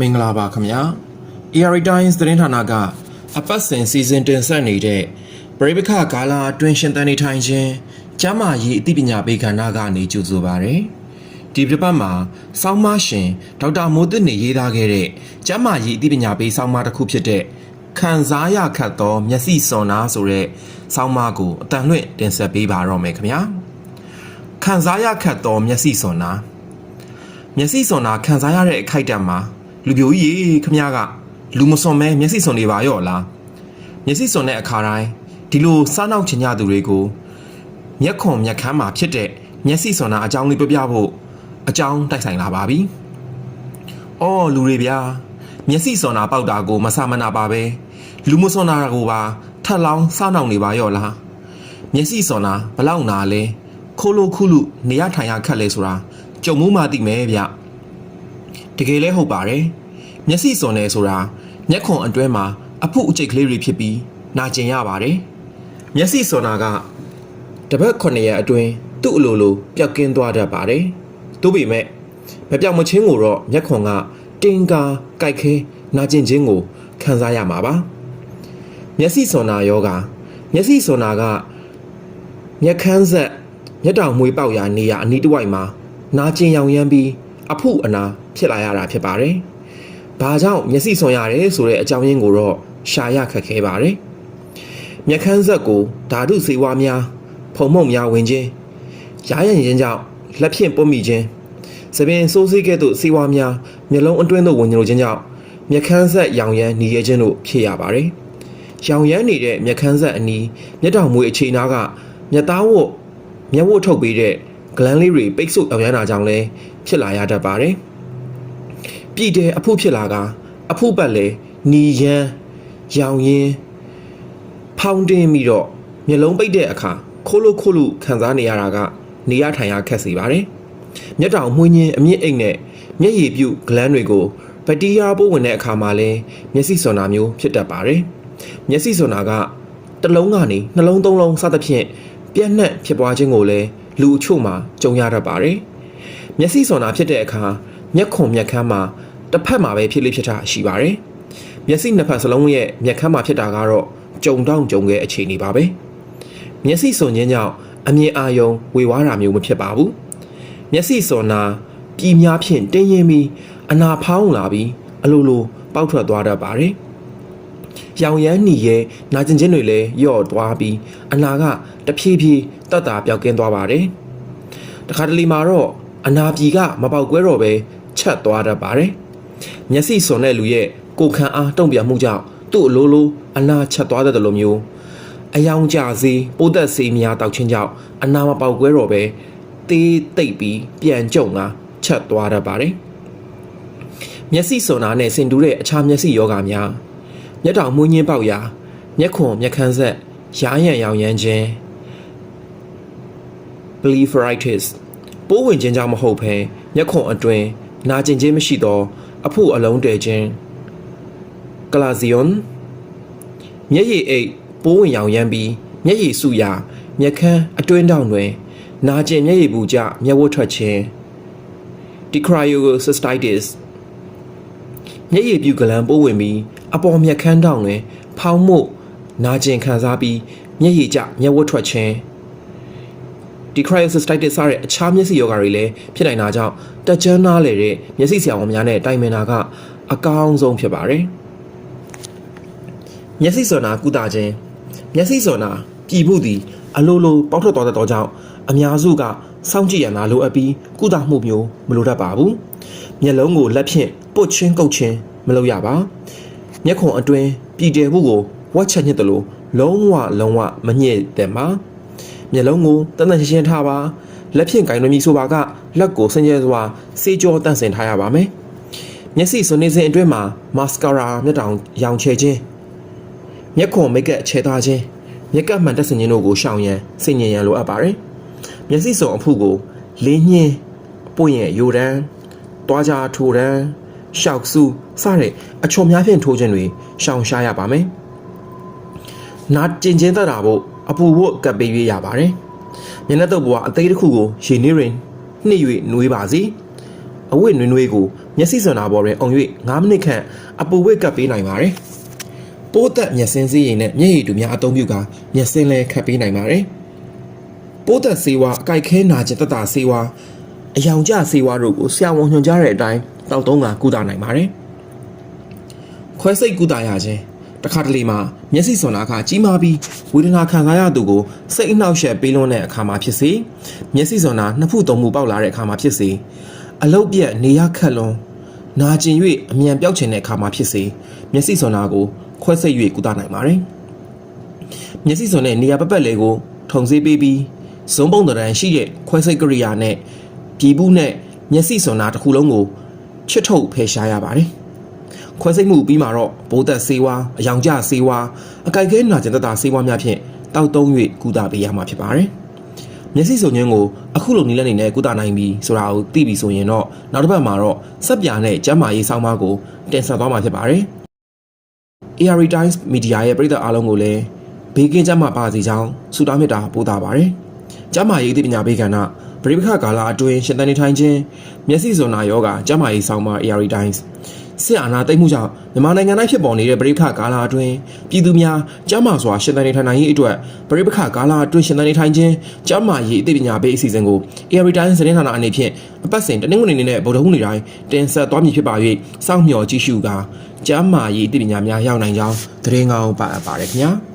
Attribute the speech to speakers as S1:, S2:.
S1: မင်္ဂလာပါခင်ဗျာ ARI Times သတင်းဌာနကအပတ်စဉ်စီစဉ်တင်ဆက်နေတဲ့ပရိပခကာလာအတွင်းရှင်တန်နေထိုင်ခြင်းကျမ်းမာရေးအသိပညာပေးကဏ္ဍကနေကြိုဆိုပါရယ်ဒီပြပတ်မှာစောင်းမရှင်ဒေါက်တာမိုးသစ်နေရေးသားခဲ့တဲ့ကျမ်းမာရေးအသိပညာပေးစောင်းမတစ်ခုဖြစ်တဲ့ခံစားရခတ်သောမျက်စိစွန်နာဆိုတဲ့စောင်းမကိုအတန်လွင့်တင်ဆက်ပေးပါတော့မယ်ခင်ဗျာခံစားရခတ်သောမျက်စိစွန်နာမျက်စိစွန်နာခံစားရတဲ့အခိုက်အတန့်မှာ လူပြိုကြီးရေခမရကလူမစွန်မဲမျက်စိစွန်နေပါရော့လားမျက်စိစွန်တဲ့အခါတိုင်းဒီလိုစားနောက်ချင်ကြသူတွေကိုမျက်ခွန်မျက်ခမ်းမှာဖြစ်တဲ့မျက်စိစွန်နာအကြောင်းလေးပြပြဖို့အကြောင်းတိုက်ဆိုင်လာပါပြီ။အော်လူတွေဗျာမျက်စိစွန်နာပေါက်တာကိုမဆမနာပါပဲလူမစွန်နာကိုပါထက်လောင်းစားနောက်နေပါရော့လားမျက်စိစွန်နာဘလောက်နာလဲခိုးလို့ခုလို့နေရထိုင်ရခက်လဲဆိုတာကြုံမှုမှသိမယ်ဗျ တကယ်လဲဟုတ်ပါတယ်မျက်စိစွန်နေဆိုတာမျက်ခွန်အတွဲမှာအဖုအကျိတ်ကလေးတွေဖြစ်ပြီးနာကျင်ရပါတယ်မျက်စိစွန်နာကတပတ်9ရက်အတွင်းသူ့အလိုလိုပျောက်ကင်းသွားတတ်ပါတယ်သို့ပေမဲ့မပြောက်မချင်းကိုတော့မျက်ခွန်ကတင်ကာကြိုက်ခဲနာကျင်ခြင်းကိုခံစားရမှာပါမျက်စိစွန်နာယောဂမျက်စိစွန်နာကမျက်ခမ်းဆက်မျက်တောင်မွေးပေါက်ရာနေရာအနီးတစ်ဝိုက်မှာနာကျင်ရောင်ရမ်းပြီး အဖုအနာဖြစ်လာရတာဖြစ်ပါတယ်။ဘာကြောင့်မျက်စိစွန်ရတယ်ဆိုတဲ့အကြောင်းရင်းကိုတော့ရှာရခက်ခဲပါတယ်။မျက်ခမ်းဆက်ကိုဓာတုစေဝါများဖုံမုံများဝင်ခြင်းရားရရင်ခြင်းကြောင့်လက်ဖြင့်ပုတ်မိခြင်းသပင်စိုးစိကဲ့သို့စေဝါများမျက်လုံးအတွင်းသို့ဝင်ညိုခြင်းကြောင့်မျက်ခမ်းဆက်ရောင်ရမ်းနေရခြင်းတို့ဖြစ်ရပါတယ်။ရောင်ရမ်းနေတဲ့မျက်ခမ်းဆက်အနီးမျက်တောင်မွေအခြေနာကမျက်သားဝတ်မျက်ဝတ်ထုတ်ပေးတဲ့ဂလန်လေးတွေပိတ်ဆို့အောင်ရမ်းတာကြောင့်လည်း ဖြစ်လာရတတ်ပါတယ်။ပြည်တယ်အဖို့ဖြစ်လာကအဖို့ပတ်လည်းနီရန်ရောင်ရင်ဖောင်းတင်းပြီးတော့မျက်လုံးပိတ်တဲ့အခါခိုးလို့ခိုးလို့ခံစားနေရတာကနေရထိုင်ရခက်စေပါတယ်။မျက်တောင်မှွင်းချင်းအမြင့်အိတ်နဲ့မျက်ရည်ပြုတ်ဂလန်တွေကိုဘက်တီးရီးယားပိုးဝင်တဲ့အခါမှာလည်းမျက်စိစွန်နာမျိုးဖြစ်တတ်ပါတယ်။မျက်စိစွန်နာကတစ်လုံးကနေနှလုံးသုံးလုံးစသဖြင့်ပြန့်နှံ့ဖြစ်ပွားခြင်းကိုလည်းလူအချို့မှာကြုံရတတ်ပါတယ်။ မျက်စိစွန်နာဖြစ်တဲ့အခါမျက်ခွန်မျက်ခမ်းမှာတစ်ဖက်မှာပဲဖြစ်လိဖြစ်တာရှိပါတယ်။မျက်စိနှစ်ဖက်စလုံးရဲ့မျက်ခမ်းမှာဖြစ်တာကတော့ကြုံတောင့်ကြုံခဲ့အခြေအနေပါပဲ။မျက်စိစွန်ခြင်းကြောင့်အမြင်အာရုံဝေဝါးတာမျိုးမဖြစ်ပါဘူး။မျက်စိစွန်နာပြည်များဖြင့်တင်းရင်ပြီးအနာဖောင်းလာပြီးအလိုလိုပေါက်ထွက်သွားတတ်ပါတယ်။ရောင်ရမ်းหนีရဲ့နာကျင်ခြင်းတွေလည်းယော့သွားပြီးအနာကတဖြည်းဖြည်းတက်တာပြောက်ကင်းသွားပါတယ်။တခါတလေမှာတော့ အနာပြည်ကမပေါက်ကွဲတော့ပဲချက်သွားတတ်ပါတယ်။မျက်စိစွန်တဲ့လူရဲ့ကိုယ်ခံအားတုံ့ပြန်မှုကြောင့်သူ့အလိုလိုအနာချက်သွားတတ်တယ်လို့မျိုးအယောင်ကြစေးပိုးသက်စေးများတောက်ချင်းကြောင့်အနာမပေါက်ကွဲတော့ပဲသေးတိတ်ပြီးပြန်ကြုံကချက်သွားတတ်ပါတယ်။မျက်စိစွန်နာနဲ့ဆင်တူတဲ့အခြားမျက်စိယောဂများမျက်တောင်မွှင်းညင်းပေါက်ရာမျက်ခွန်မျက်ခမ်းဆက်ရားရံရောင်ရမ်းခြင်း blepharitis ပိုးဝင်ခြင်းကြောင့်မဟုတ်ဘဲမျက်ခွန်အတွင်းနာကျင်ခြင်းမရှိသော အဖို့အလုံးတည်ခြင်း glazion မျက်ရည်အိတ်ပိုးဝင်ရောင်ရမ်းပြီးမျက်ရည်စုရာမျက်ခမ်းအတွင်းတောင်တွင် နာကျင်မျက်ရည်ပူကြမျက်ဝတ်ထွက်ခြင်း dicryocystitis မျက်ရည်ပြုကလန်ပိုးဝင်ပြီးအပေါ်မျက်ခမ်းတောင်တွင် ဖောင်းမှုနာကျင်ခံစားပြီးမျက်ရည်ကျမျက်ဝတ်ထွက်ခြင်း ဒီ cryocystis စတဲ့အခြားမျက်စိယောဂါတွေလည်းဖြစ်နိုင်တာကြောင့်တက်ကြမ်းနားလေတဲ့မျက်စိဆရာဝန်များနဲ့တိုင်ပင်တာကအကောင်းဆုံးဖြစ်ပါတယ်။မျက်စိစွန်နာကုသခြင်းမျက်စိစွန်နာပြည်မှုသည်အလိုလိုပေါက်ထွက်သွားတဲ့တော့ကြောင့်အများစုကစောင့်ကြည့်ရနာလိုအပ်ပြီးကုသမှုမျိုးမလိုတတ်ပါဘူး။မျက်လုံးကိုလက်ဖြင့်ပုတ်ချင်းကုတ်ချင်းမလုပ်ရပါ။မျက်ခွန်အတွင်းပြည်တယ်မှုကိုဝက်ချက်ညစ်တယ်လို့လုံးဝလုံးဝမညစ်တယ်မှာ။ မျက်လုံးကိုတန်တန်ရှင်းရှင်းထားပါလက်ဖြင့်ကင်လို့မည်ဆိုပါကလက်ကိုစင်ကြဲစွာစေးကြောတန့်စင်ထားရပါမယ်မျက်စိစွန်နေစဉ်အတွင်းမှာမတ်စကာရာမျက်တောင်ရောင်ချဲခြင်းမျက်ခွန်မိတ်ကပ်ချဲထားခြင်းမျက်ကပ်မှန်တက်စင်ခြင်းတို့ကိုရှောင်ရန်စိတ်ညင်ရန်လိုအပ်ပါတယ်မျက်စိစွန်အဖုကိုလင်းညင်းပွင့်ရဲ့ယိုဒန်တွားကြထိုဒန်ရှောက်စုစတဲ့အချုံများဖြင့်ထိုးခြင်းတွေရှောင်ရှားရပါမယ်နာကျင်ချင်းသက်တာဖို့ အပူဝတ်ကပ်ပေးရရပါတယ်။မျက်နှာတုပ်ဘဝအသေးတစ်ခုကိုရေနည်းရင်နှိပ်၍နှွေးပါစေ။အဝတ်နွေးနွေးကိုမျက်စိစွန်နာပေါ်တွင်အုံ၍9မိနစ်ခန့်အပူဝတ်ကပ်ပေးနိုင်ပါတယ်။ပိုးသက်မျက်စင်းစည်းရည်နဲ့မျက်ရည်တူများအသုံးပြုကာမျက်စင်းလည်းခတ်ပေးနိုင်ပါတယ်။ပိုးသက်ဆေးဝါးအကိုက်ခဲနာကျင်သက်သာဆေးဝါးအယောင်ကျဆေးဝါးတို့ကိုဆရာဝန်ညွှန်ကြားတဲ့အတိုင်းတောက်သုံးကကုသနိုင်ပါတယ်။ခွဲစိတ်ကုသရခြင်း တစ်ခါတလေမှာမျက်စိစွန်နာကကြီးမားပြီးဝေဒနာခံစားရသူကိုစိတ်အနှောက်အယှက်ပေးလွန်းတဲ့အခါမှာဖြစ်စေမျက်စိစွန်နာနှစ်ဖူသုံးဖူပေါက်လာတဲ့အခါမှာဖြစ်စေအလုတ်ပြက်နေရခက်လွန်းနာကျင်၍အမြန်ပြောက်ချင်တဲ့အခါမှာဖြစ်စေမျက်စိစွန်နာကိုခွဲစိတ်၍ကုသနိုင်ပါတယ်မျက်စိစွန်နဲ့နေရာပပတ်လေကိုထုံစေးပေးပြီးဇုံပုံတရံရှိတဲ့ခွဲစိတ်ကရိယာနဲ့ပြည်ဘူးနဲ့မျက်စိစွန်နာတစ်ခုလုံးကိုချွတ်ထုတ်ဖယ်ရှားရပါတယ် ခွဲစိတ်မှုပြီးမှာတော့ဘိုးသက်ဆေးဝါးအယောင်ကျဆေးဝါးအကြိုက်ခဲနာကျင်သက်သာဆေးဝါးများဖြင့်တောက်သုံး၍ကုသပေးရမှာဖြစ်ပါတယ်။မျက်စိစုံညင်းကိုအခုလိုနည်းလမ်းနေနဲ့ကုသနိုင်ပြီဆိုတာကိုသိပြီဆိုရင်တော့နောက်တစ်ပတ်မှာတော့စက်ပြာနဲ့ကျန်းမာရေးဆောင်းပါးကိုတင်ဆက်သွားမှာဖြစ်ပါတယ်။ ARI Times Media ရဲ့ပြည်သက်အားလုံးကိုလည်းဘေးကင်းကြမှာပါစေကြောင်းဆုတောင်းမေတ္တာပို့သပါတယ်။ကျန်းမာရေးအသိပညာပေးကဏ္ဍပရိပခကာလအတွင်းရှင်သန်နေထိုင်ခြင်းမျက်စိစွန်နာယောဂကျန်းမာရေးဆောင်းပါး ARI Times စစ်အာဏာသိမ်းမှုကြောင့်မြန်မာနိုင်ငံတိုင်းဖြစ်ပေါ်နေတဲ့ပြည်ပခကာလအတွင်းပြည်သူများကျန်းမာစွာရှင်သန်နေထိုင်နိုင်ရေးအတွက်ပြည်ပခကာလအတွင်းရှင်သန်နေထိုင်ခြင်းကျန်းမာရေးအသိပညာပေးအစီအစဉ်ကို ARI Times သတင်းဌာနအနေဖြင့်အပတ်စဉ်တနင်္ဂနွေနေ့နဲ့ဗုဒ္ဓဟူးနေ့တိုင်းတင်ဆက်သွားမည်ဖြစ်ပါ၍စောင့်မျှော်ကြည့်ရှုကာကျန်းမာရေးအသိပညာများရောက်နိုင်ကြောင်းသတင်းကောင်းပါအပ်ပါတယ်ခင်ဗျာ။